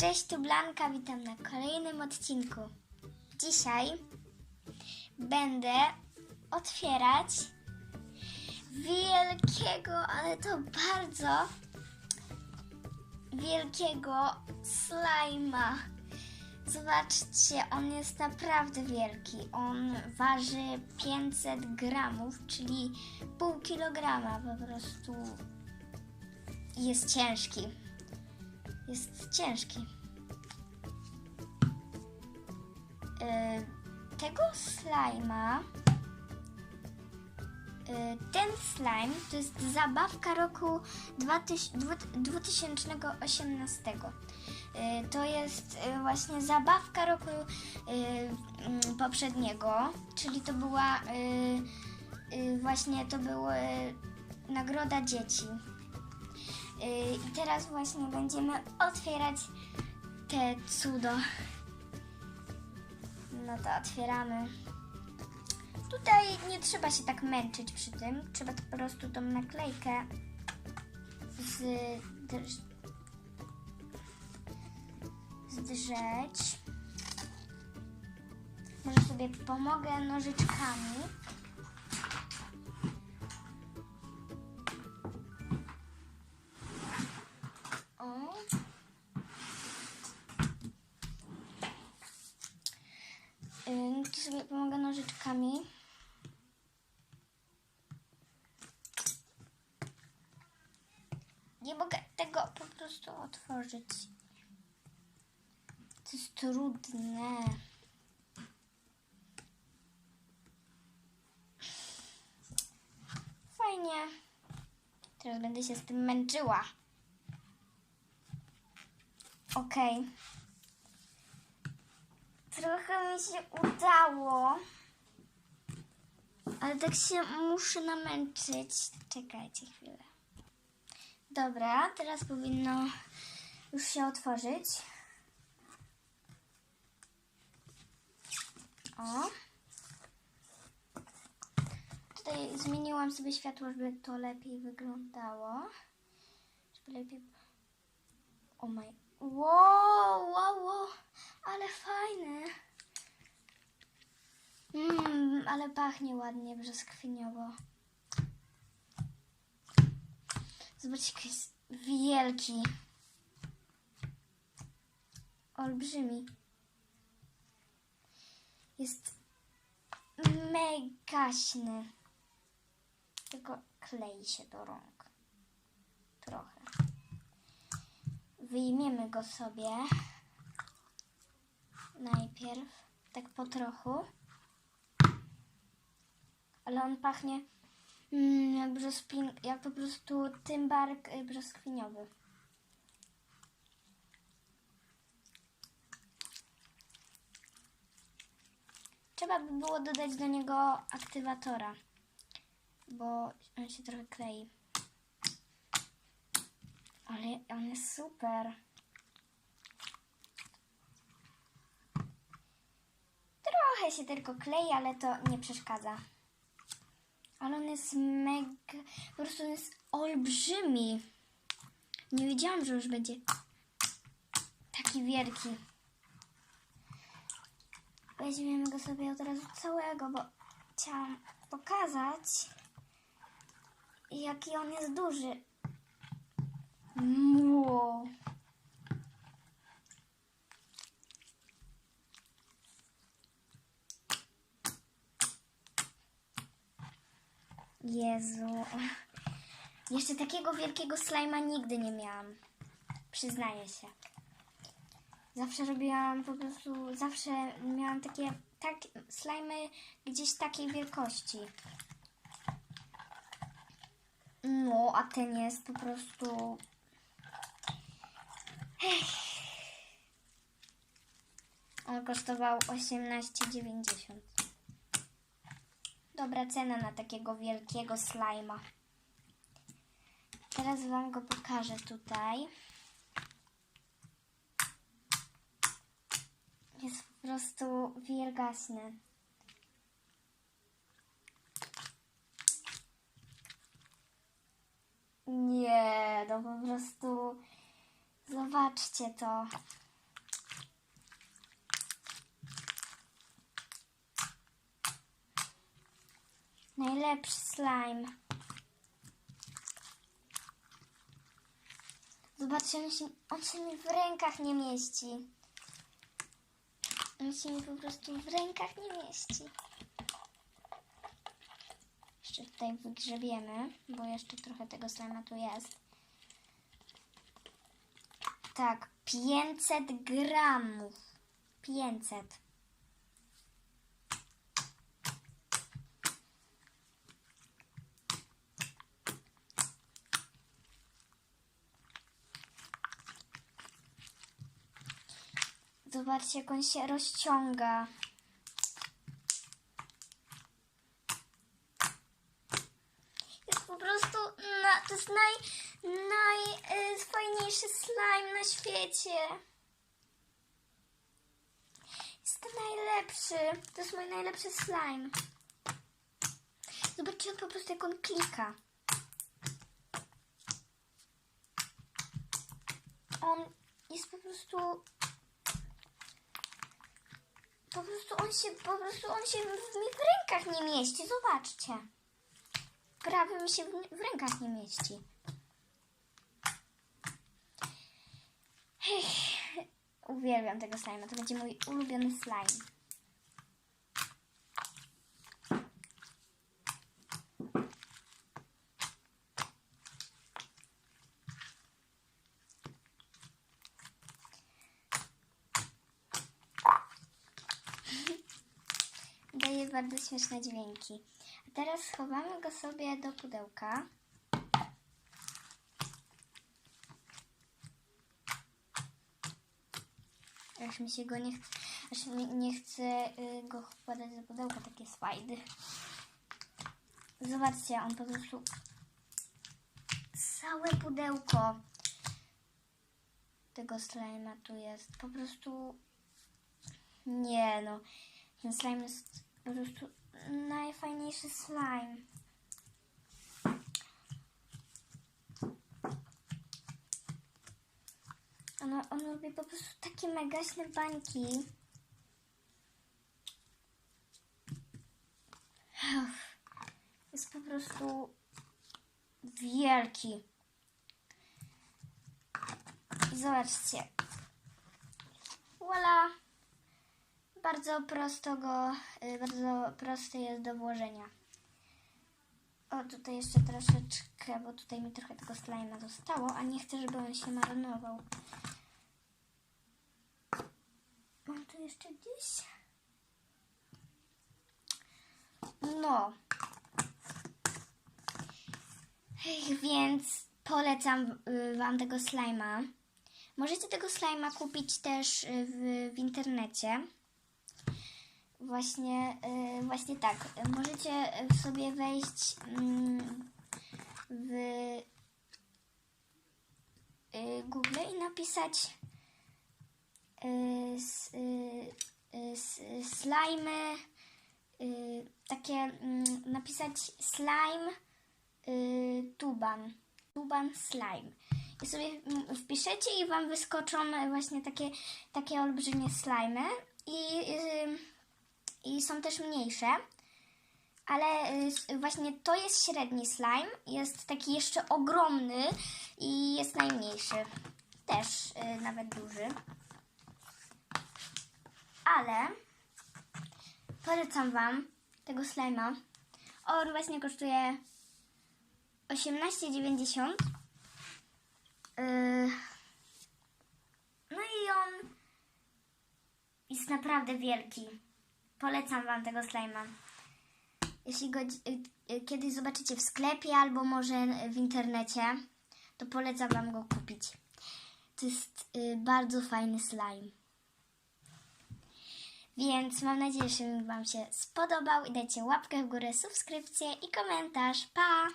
Cześć, tu Blanka, witam na kolejnym odcinku. Dzisiaj będę otwierać wielkiego, ale to bardzo wielkiego slajma. Zobaczcie, on jest naprawdę wielki. On waży 500 gramów, czyli pół kilograma po prostu. Jest ciężki. Jest ciężki. Y, tego slajma. y, Ten slime to jest zabawka roku 2000 2018. Y, To jest właśnie zabawka roku poprzedniego, czyli to była właśnie to była nagroda dzieci. Y, I teraz właśnie będziemy otwierać te cudo. No to otwieramy. Tutaj nie trzeba się tak męczyć przy tym. Trzeba po prostu tą naklejkę zdrż... zdrzeć. Może sobie pomogę nożyczkami. Nie mogę tego po prostu otworzyć. To jest trudne. Fajnie. Teraz będę się z tym męczyła. Okej. Trochę mi się udało. Ale tak się muszę namęczyć. Czekajcie chwilę. Dobra, teraz powinno już się otworzyć. O. Tutaj zmieniłam sobie światło, żeby to lepiej wyglądało. Żeby lepiej o my. Wow, wow, wow, ale fajne. Mmm, ale pachnie ładnie, brzoskwiniowo. Zobaczcie, jaki jest wielki. Olbrzymi. Jest megaśny. Tylko klei się do rąk. Trochę. Wyjmiemy go sobie. Najpierw. Tak po trochu. Ale on pachnie mm, jak, brzoskwin, jak po prostu tymbark y, brzoskwiniowy. Trzeba by było dodać do niego aktywatora, bo on się trochę klei. Ale on jest super. Trochę się tylko klei, ale to nie przeszkadza. Ale on jest mega. Po prostu on jest olbrzymi. Nie wiedziałam, że już będzie taki wielki. Weźmiemy go sobie od razu całego, bo chciałam pokazać, jaki on jest duży. Wow. Jezu. Jeszcze takiego wielkiego slajma nigdy nie miałam. Przyznaję się. Zawsze robiłam po prostu, zawsze miałam takie tak, slajmy gdzieś takiej wielkości. No, a ten jest po prostu. Ech. On kosztował 18,90. Dobra cena na takiego wielkiego slajma. Teraz Wam go pokażę tutaj. Jest po prostu wielgaśny. Nie, no po prostu zobaczcie to. Najlepszy slime. Zobaczcie, on się, on się mi w rękach nie mieści. On się mi po prostu w rękach nie mieści. Jeszcze tutaj wygrzebiemy, bo jeszcze trochę tego slima tu jest. Tak, 500 gramów. 500. Zobaczcie, jak on się rozciąga. Jest po prostu, na, to jest naj, najfajniejszy slime na świecie. Jest to najlepszy. To jest mój najlepszy slime. Zobaczcie po prostu, jak on klika. On jest po prostu po prostu on się, po prostu on się w, mi w rękach nie mieści. Zobaczcie. Prawie mi się w, w rękach nie mieści. Ech, uwielbiam tego slime. To będzie mój ulubiony slime. Bardzo śmieszne dźwięki. A teraz schowamy go sobie do pudełka. Aż mi się go nie chce, aż mi nie chce y, go wkładać do pudełka, takie swajdy. Zobaczcie, on po prostu całe pudełko tego slajma tu jest. Po prostu nie no. Ten slime jest po prostu najfajniejszy slime. On, on robi po prostu takie megaśne bańki. Jest po prostu wielki. Zobaczcie. Voila! Bardzo prosto go, y, bardzo prosty jest do włożenia. O, tutaj jeszcze troszeczkę, bo tutaj mi trochę tego slajma zostało, a nie chcę, żeby on się marnował. Mam tu jeszcze gdzieś? No. Więc polecam y, Wam tego slajma. Możecie tego slajma kupić też y, w, w internecie. Właśnie, y, właśnie tak. Możecie sobie wejść mm, w y, Google i napisać y, slimy, takie mm, napisać slime tuban, tuban slime. I sobie mm, wpiszecie i wam wyskoczą właśnie takie, takie olbrzymie slimy i, i są też mniejsze. Ale y, właśnie to jest średni slime, jest taki jeszcze ogromny i jest najmniejszy. Też y, nawet duży. Ale polecam Wam tego slime'a. On właśnie kosztuje 18,90. Yy, No i on jest naprawdę wielki. Polecam Wam tego slime'a. Jeśli go y, y, kiedyś zobaczycie w sklepie albo może w internecie, to polecam Wam go kupić. To jest y, bardzo fajny slime. Więc mam nadzieję, że Wam się spodobał i dajcie łapkę w górę, subskrypcję i komentarz. Pa!